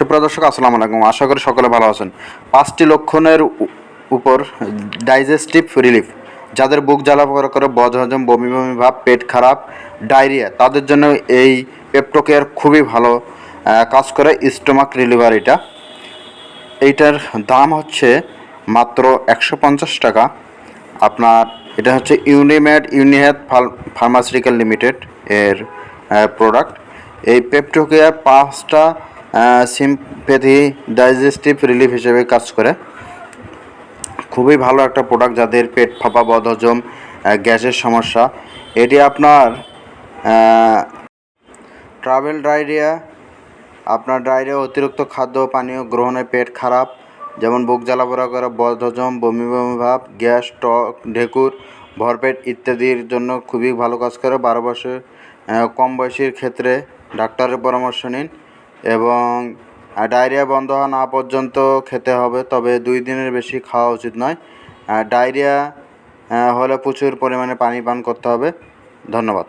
সুপ্রিয় দর্শক, আসসালামু আলাইকুম। আশা করি সকলে ভালো আছেন। পাঁচটি লক্ষণের উপর ডাইজেস্টিভ রিলিফ যাদের বুক জ্বালা পোড়া করে বদহজম বমি বমি ভাব, পেট খারাপ, ডায়রিয়া, তাদের জন্য এই পেপটোকেয়ার খুবই ভালো কাজ করে স্টোমাক রিলিভার এটা। এইটার দাম হচ্ছে মাত্র একশো পঞ্চাশ টাকা। আপনার এটা হচ্ছে ইউনিমেড ইউনিহেড ফার্মাসিউটিক্যাল লিমিটেড এর প্রোডাক্ট। এই পেপটোকেয়ার পাঁচটা সিম্পেথি ডাইজেস্টিভ রিলিফ হিসেবে কাজ করে। খুবই ভালো একটা প্রোডাক্ট যাদের পেট ফাঁপা, বদহজম গ্যাসের সমস্যা। এটি আপনার ট্রাভেল ডায়রিয়া আপনার ডায়রিয়া অতিরিক্ত খাদ্য পানীয় গ্রহণে পেট খারাপ, যেমন বুক জ্বালাপোড়া করা বদহজম, বমি বমি ভাব, গ্যাস, টক, ঢেকুর, ভরপেট ইত্যাদির জন্য খুবই ভালো কাজ করে। বারো বছর কম বয়সীর ক্ষেত্রে ডাক্তারের পরামর্শ নিন। এবং ডায়রিয়া বন্ধ হওয়া না পর্যন্ত খেতে হবে, তবে দুই দিনের বেশি খাওয়া উচিত নয়। ডায়রিয়া হলে প্রচুর পরিমাণে পানি পান করতে হবে। ধন্যবাদ।